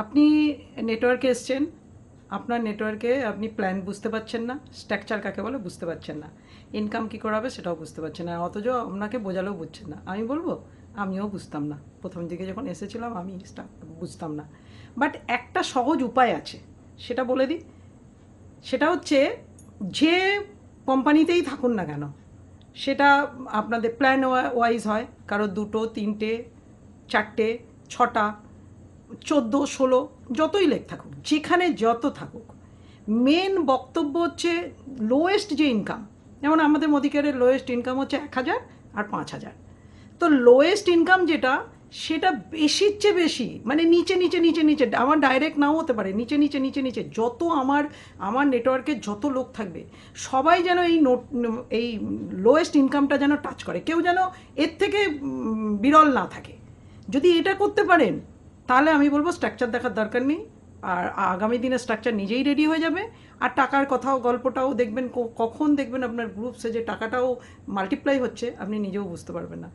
আপনি নেটওয়ার্কে এসছেন, আপনার নেটওয়ার্কে আপনি প্ল্যান বুঝতে পারছেন না স্ট্রাকচার কাকে বলে বুঝতে পারছেন না। ইনকাম কী করা হবে সেটাও বুঝতে পারছেন না, অথচ আপনাকে বোঝালেও বুঝছেন না। আমি বলব, আমিও বুঝতাম না। প্রথম দিকে যখন এসেছিলাম, আমি বুঝতাম না। বাট একটা সহজ উপায় আছে, সেটা বলে দিই। সেটা হচ্ছে, যে কোম্পানিতেই থাকুন না কেন, সেটা আপনাদের প্ল্যান ওয়াইজ হয়। কারও দুটো, তিনটে, চারটে, ছটা চোদ্দ, ষোলো, যতই লেখ থাকুক, যেখানে যত থাকুক মেন বক্তব্য হচ্ছে লোয়েস্ট যে ইনকাম যেমন আমাদের মোদিকেয়ারের লোয়েস্ট ইনকাম হচ্ছে এক হাজার আর পাঁচ হাজার। তো লোয়েস্ট ইনকাম যেটা, সেটা বেশির চেয়ে বেশি মানে নিচে নিচে নিচে নিচে, আমার ডাইরেক্ট নাও হতে পারে, নিচে নিচে নিচে নিচে, যত আমার আমার নেটওয়ার্কে যত লোক থাকবে, সবাই যেন এই নোট এই লোয়েস্ট ইনকামটা যেন টাচ করে, কেউ যেন এর থেকে বিরল না থাকে। যদি এটা করতে পারেন তাহলে আমি বলব স্ট্রাকচার দেখার দরকার নেই। আর আগামী দিনে স্ট্রাকচার নিজেই রেডি হয়ে যাবে। আর টাকার কথাও, গল্পটাও দেখবেন কখন দেখবেন আপনার গ্রুপসে যে টাকাটাও মাল্টিপ্লাই হচ্ছে, আপনি নিজেও বুঝতে পারবেন না।